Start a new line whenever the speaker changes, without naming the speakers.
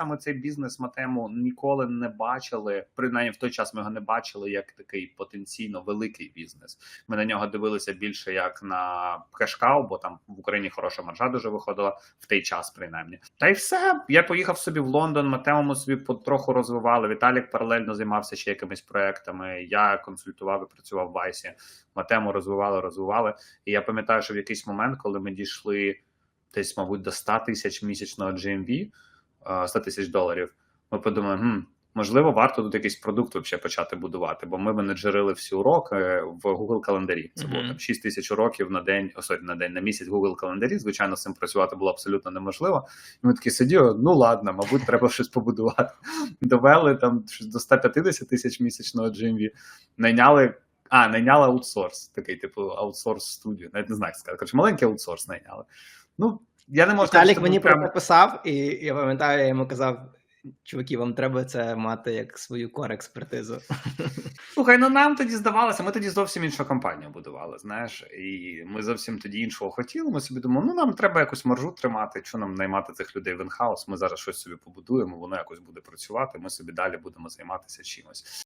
саме цей бізнес Матему ніколи не бачили. Принаймні в той час ми його не бачили як такий потенційно великий бізнес. Ми на нього дивилися більше як на кешкау, бо там в Україні хороша маржа дуже виходила в той час, принаймні. Та й все. Я поїхав собі в Лондон. Матему ми собі потроху розвивали. Віталік паралельно займався ще якимись проектами. Я консультував і працював в Вайсі. Матему розвивали, розвивали. І я пам'ятаю, що в якийсь момент, коли ми дійшли десь, мабуть, до 100 тисяч місячного GMV, 100 тисяч доларів, ми подумали, хм, можливо, варто тут якийсь продукт вообще почати будувати, бо ми менеджерили всі уроки в Google календарі. Це було там 6 тисяч уроків на день, о, sorry, на день, на місяць Google календарі. Звичайно, з цим працювати було абсолютно неможливо. І ми такі сиділи, ну ладно, мабуть, треба щось побудувати. Довели там до 150 тисяч місячного GMV, найняли. А, найняли аутсорс, такий, типу, аутсорс студію. Навіть не знаю, як сказати. Коротше, маленький аутсорс найняли. Ну, я не можу сказати,
Віталік
що
мені
був
про це писав, і я пам'ятаю, я йому казав: чуваки, вам треба це мати як свою кор-експертизу.
Слухай, ну нам тоді здавалося, ми тоді зовсім іншу компанію будували, знаєш, і ми зовсім тоді іншого хотіли. Ми собі думали, ну нам треба якусь маржу тримати, що нам наймати цих людей в інхаус. Ми зараз щось собі побудуємо, воно якось буде працювати. Ми собі далі будемо займатися чимось.